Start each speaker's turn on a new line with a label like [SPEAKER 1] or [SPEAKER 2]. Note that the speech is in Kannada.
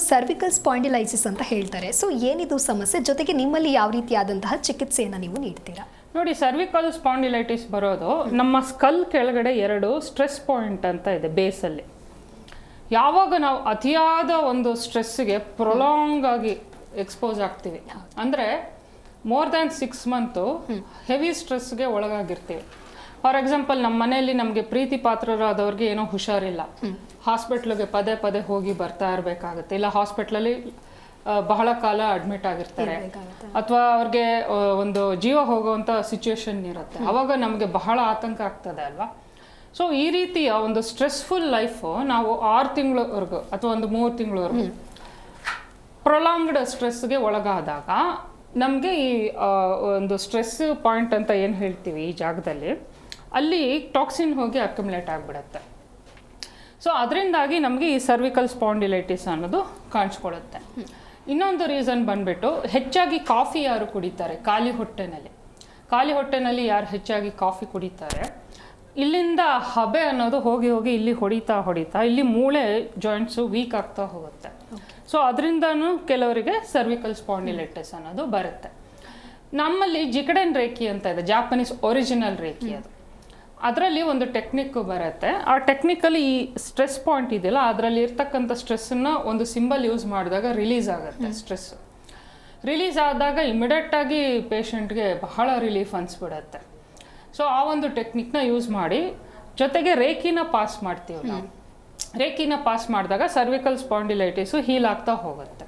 [SPEAKER 1] ಸರ್ವಿಕಲ್ ಸ್ಪಾಂಡಿಲೈಸಿಸ್ ಅಂತ ಹೇಳ್ತಾರೆ. ಸೊ ಏನಿದು ಸಮಸ್ಯೆ? ಜೊತೆಗೆ ನಿಮ್ಮಲ್ಲಿ ಯಾವ ರೀತಿಯಾದಂತಹ ಚಿಕಿತ್ಸೆಯನ್ನು ನೀವು ನೀಡ್ತೀರಾ?
[SPEAKER 2] ನೋಡಿ ಸರ್ವಿಕಲ್ ಸ್ಪಾಂಡಿಲೈಟಿಸ್ ಬರೋದು ನಮ್ಮ ಸ್ಕಲ್ ಕೆಳಗಡೆ ಎರಡು ಸ್ಟ್ರೆಸ್ ಪಾಯಿಂಟ್ ಅಂತ ಇದೆ ಬೇಸಲ್ಲಿ. ಯಾವಾಗ ನಾವು ಅತಿಯಾದ ಒಂದು ಸ್ಟ್ರೆಸ್ಸಿಗೆ ಪ್ರೊಲಾಂಗ್ ಆಗಿ ಎಕ್ಸ್ಪೋಸ್ ಆಗ್ತೀವಿ. ಅಂದರೆ more than six month heavy ಸ್ಟ್ರೆಸ್ಗೆ ಒಳಗಾಗಿರ್ತೀವಿ. ಫಾರ್ ಎಕ್ಸಾಂಪಲ್ ನಮ್ಮ ಮನೆಯಲ್ಲಿ ನಮಗೆ ಪ್ರೀತಿ ಪಾತ್ರರಾದವ್ರಿಗೆ ಏನೋ ಹುಷಾರಿಲ್ಲ. ಹಾಸ್ಪಿಟ್ಲಿಗೆ ಪದೇ ಪದೇ ಹೋಗಿ ಬರ್ತಾ ಇರಬೇಕಾಗುತ್ತೆ. ಇಲ್ಲ ಹಾಸ್ಪಿಟ್ಲಲ್ಲಿ ಬಹಳ ಕಾಲ ಅಡ್ಮಿಟ್ ಆಗಿರ್ತಾರೆ. ಅಥವಾ ಅವ್ರಿಗೆ ಒಂದು ಜೀವ ಹೋಗುವಂಥ ಸಿಚುವೇಶನ್ ಇರುತ್ತೆ. ಅವಾಗ ನಮಗೆ ಬಹಳ ಆತಂಕ ಆಗ್ತದೆ ಅಲ್ವಾ? ಸೊ ಈ ರೀತಿಯ ಒಂದು ಸ್ಟ್ರೆಸ್ಫುಲ್ ಲೈಫು ನಾವು ಆರು ತಿಂಗಳವರೆಗೂ ಅಥವಾ ಒಂದು ಮೂರು ತಿಂಗಳವರೆಗೂ ಪ್ರೊಲಾಂಗ್ಡ್ ಸ್ಟ್ರೆಸ್ಗೆ ಒಳಗಾದಾಗ ನಮಗೆ ಈ ಒಂದು ಸ್ಟ್ರೆಸ್ ಪಾಯಿಂಟ್ ಅಂತ ಏನು ಹೇಳ್ತೀವಿ ಈ ಜಾಗದಲ್ಲಿ? ಅಲ್ಲಿ ಟಾಕ್ಸಿನ್ ಹೋಗಿ ಅಕ್ಯುಮುಲೇಟ್ ಆಗಿಬಿಡುತ್ತೆ. ಸೊ ಅದರಿಂದಾಗಿ ನಮಗೆ ಈ ಸರ್ವಿಕಲ್ ಸ್ಪಾಂಡಿಲೈಟಿಸ್ ಅನ್ನೋದು ಕಾಣಿಸ್ಕೊಳ್ಳುತ್ತೆ ಇನ್ನೊಂದು ರೀಸನ್ ಬಂದ್ಬಿಟ್ಟು ಹೆಚ್ಚಾಗಿ ಕಾಫಿ ಯಾರು ಕುಡಿತಾರೆ? ಖಾಲಿ ಹೊಟ್ಟೆನಲ್ಲಿ. ಖಾಲಿ ಹೊಟ್ಟೆನಲ್ಲಿ ಯಾರು ಹೆಚ್ಚಾಗಿ ಕಾಫಿ ಕುಡಿತಾರೆ? ಇಲ್ಲಿಂದ ಹಬೆ ಅನ್ನೋದು ಹೋಗಿ ಹೋಗಿ ಇಲ್ಲಿ ಹೊಡಿತಾ ಹೊಡಿತಾ ಇಲ್ಲಿ ಮೂಳೆ ಜಾಯಿಂಟ್ಸು ವೀಕ್ ಆಗ್ತಾ ಹೋಗುತ್ತೆ. ಸೊ ಅದರಿಂದನೂ ಕೆಲವರಿಗೆ ಸರ್ವಿಕಲ್ ಸ್ಪಾಂಡಿಲೈಟಿಸ್ ಅನ್ನೋದು ಬರುತ್ತೆ. ನಮ್ಮಲ್ಲಿ ಜಿಕಡೆನ್ ರೇಖಿ ಅಂತ ಇದೆ ಜಾಪನೀಸ್ ಒರಿಜಿನಲ್ ರೇಖಿ ಅದು. ಅದರಲ್ಲಿ ಒಂದು ಟೆಕ್ನಿಕ್ ಬರುತ್ತೆ. ಆ ಟೆಕ್ನಿಕಲ್ಲಿ ಈ ಸ್ಟ್ರೆಸ್ ಪಾಯಿಂಟ್ ಇದೆಯಲ್ಲ ಅದರಲ್ಲಿ ಇರ್ತಕ್ಕಂಥ ಸ್ಟ್ರೆಸ್ಸನ್ನು ಒಂದು ಸಿಂಬಲ್ ಯೂಸ್ ಮಾಡಿದಾಗ ರಿಲೀಸ್ ಆಗುತ್ತೆ ಸ್ಟ್ರೆಸ್. ರಿಲೀಸ್ ಆದಾಗ ಇಮಿಡಿಯೇಟ್ ಆಗಿ ಪೇಷಂಟ್ಗೆ ಬಹಳ ರಿಲೀಫ್ ಅನಿಸ್ಬಿಡತ್ತೆ. ಸೊ ಆ ಒಂದು ಟೆಕ್ನಿಕ್ನ ಯೂಸ್ ಮಾಡಿ ಜೊತೆಗೆ ರೇಖಿನ ಪಾಸ್ ಮಾಡ್ತೀವಿ ನಾವು. ರೇಖಿನ ಪಾಸ್ ಮಾಡಿದಾಗ ಸರ್ವಿಕಲ್ ಸ್ಪಾಂಡಿಲೈಟಿಸು ಹೀಲ್ ಆಗ್ತಾ ಹೋಗುತ್ತೆ.